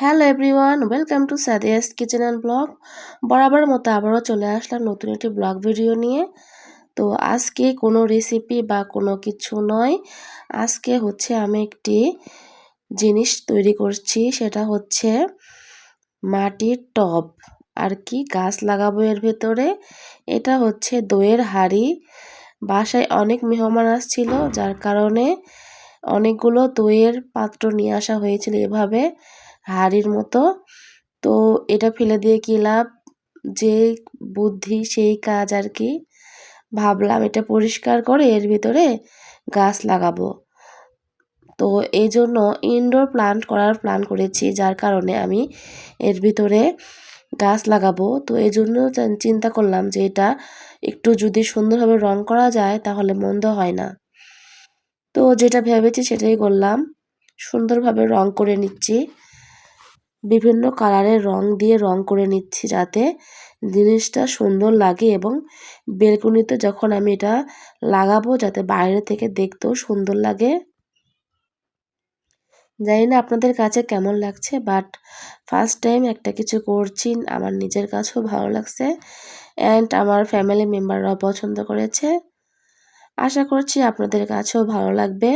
Hello everyone welcome to Sadia's kitchen and blog বরাবর মতো আবারও চলে আসলাম নতুন একটি ব্লগ ভিডিও নিয়ে। তো আজকে কোনো রেসিপি বা কোনো কিছু নয়। আজকে হচ্ছে আমি একটি জিনিস তৈরি করছি, সেটা হচ্ছে মাটির টব। আর কি গাছ লাগাবো এর ভেতরে, এটা হচ্ছে দইয়ের হাড়ি। বাসায় অনেক মেহমান আসছিল, যার কারণে অনেকগুলো দইয়ের পাত্র নিয়ে আসা হয়েছিল এভাবে। হাড়ির মতো। তো এটা ফেলে দিয়ে কী লাভ? যে বুদ্ধি, সেই কাজ আর কি। ভাবলাম এটা পরিষ্কার করে এর ভিতরে গাছ লাগাবো। তো এই জন্য ইনডোর প্লান্ট করার প্ল্যান করেছি, যার কারণে আমি এর ভিতরে গাছ লাগাবো। তো এই জন্য চিন্তা করলাম যে এটা একটু যদি সুন্দরভাবে রং করা যায়, তাহলে মন্দ হয় না। তো যেটা ভেবেছি সেটাই করলাম। সুন্দরভাবে রং করে নিচ্ছি। বিভিন্ন কালারের রং দিয়ে রং করে নিচ্ছি যাতে জিনিসটা সুন্দর লাগে এবং বেলকুনিতে যখন আমি এটা লাগাবো যাতে বাইরে থেকে দেখতেও সুন্দর লাগে। জানি না আপনাদের কাছে কেমন লাগছে বাট ফার্স্ট টাইম একটা কিছু করছি, আমার নিজের কাছেও ভালো লাগছে অ্যান্ড আমার ফ্যামিলি মেম্বাররাও পছন্দ করেছে। আশা করছি আপনাদের কাছেও ভালো লাগবে।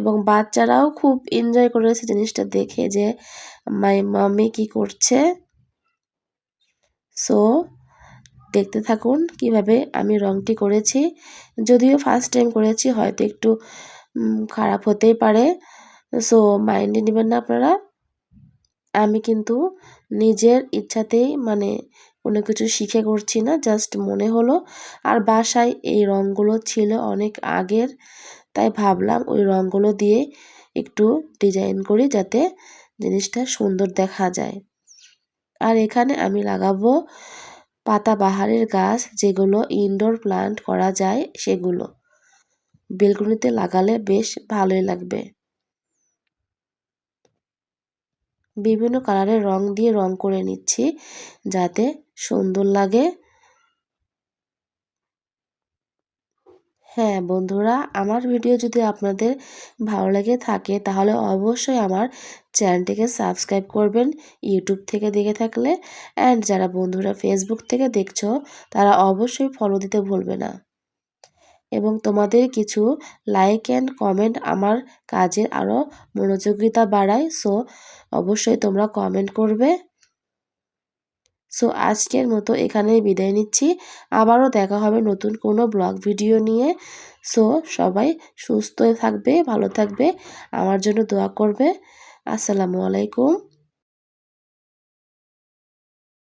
এবং বাচ্চারাও খুব এনজয় করেছে জিনিসটা দেখে যে, মাই মামি কি করছে? সো দেখতে থাকুন কীভাবে আমি রংটি করেছি। যদিও ফার্স্ট টাইম করেছি, হয়তো একটু খারাপ হতেই পারে। সো মাইন্ডে নেবেন না আপনারা। আমি কিন্তু নিজের ইচ্ছাতেই মানে কোনো কিছু শিখে করছি না জাস্ট মনে হলো। আর বাসায় এই রঙগুলো ছিল অনেক আগের, তাই ভাবলাম ওই রঙগুলো দিয়ে একটু ডিজাইন করি যাতে জিনিসটা সুন্দর দেখা যায়। আর এখানে আমি লাগাবো পাতাবাহারের গাছ যেগুলো ইনডোর প্লান্ট করা যায় সেগুলো। বেলকুনিতে লাগালে বেশ ভালোই লাগবে। বিভিন্ন কালারের রং দিয়ে রং করে নিচ্ছি যাতে সুন্দর লাগে। হ্যাঁ বন্ধুরা, আমার ভিডিও যদি আপনাদের ভালো লেগে থাকে, তাহলে অবশ্যই আমার চ্যানেলটিকে সাবস্ক্রাইব করবেন ইউটিউব থেকে দেখে থাকলে। অ্যান্ড যারা বন্ধুরা ফেসবুক থেকে দেখছ, তারা অবশ্যই ফলো দিতে ভুলবে না। এবং তোমাদের কিছু লাইক অ্যান্ড কমেন্ট আমার কাজের আরও মনোযোগিতা বাড়ায়। সো অবশ্যই তোমরা কমেন্ট করবে। সো আজকের মতো এখানেই বিদায় নিচ্ছি। আবারও দেখা হবে নতুন কোনো ব্লগ ভিডিও নিয়ে। সো সবাই সুস্থ থাকবে, ভালো থাকবে, আমার জন্য দোয়া করবে। আসসালামু আলাইকুম।